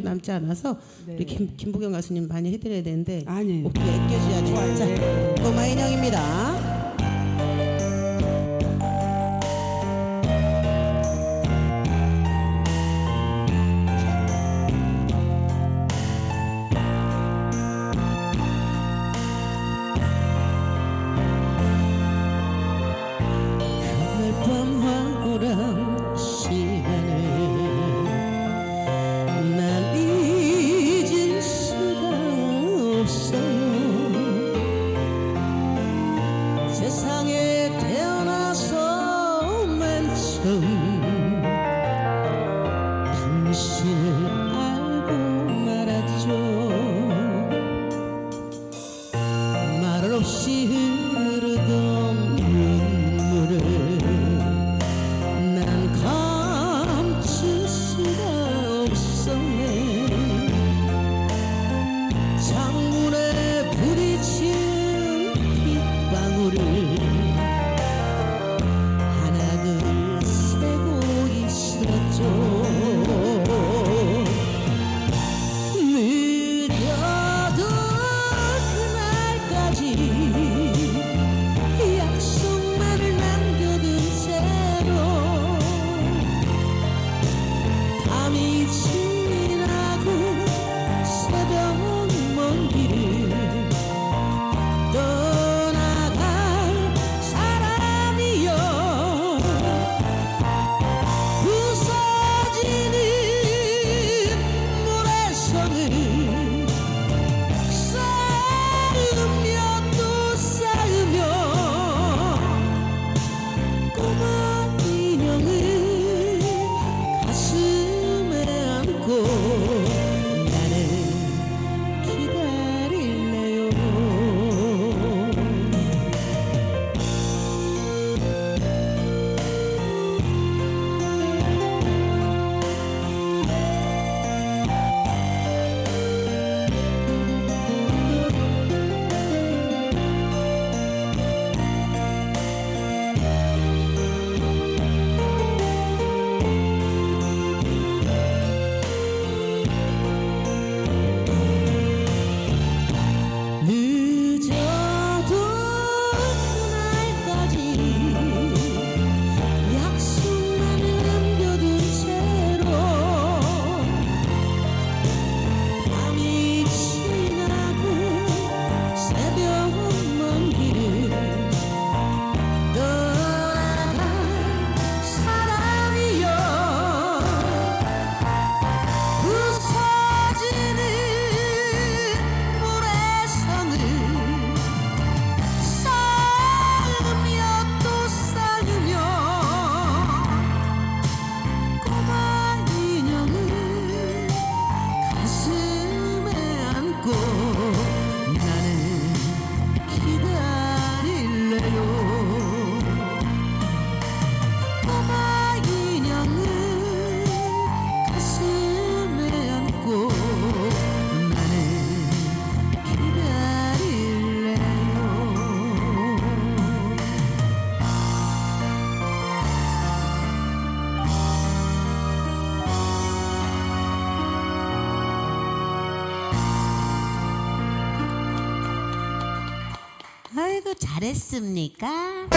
남지 않아서 네. 우리 김, 김부경 가수님 많이 해드려야 되는데 아니에요. 어떻게 아껴줘야 좋아요. 자, 또 마인영입니다. 세상에 태어나서 맨 처음 아이고 잘했습니까?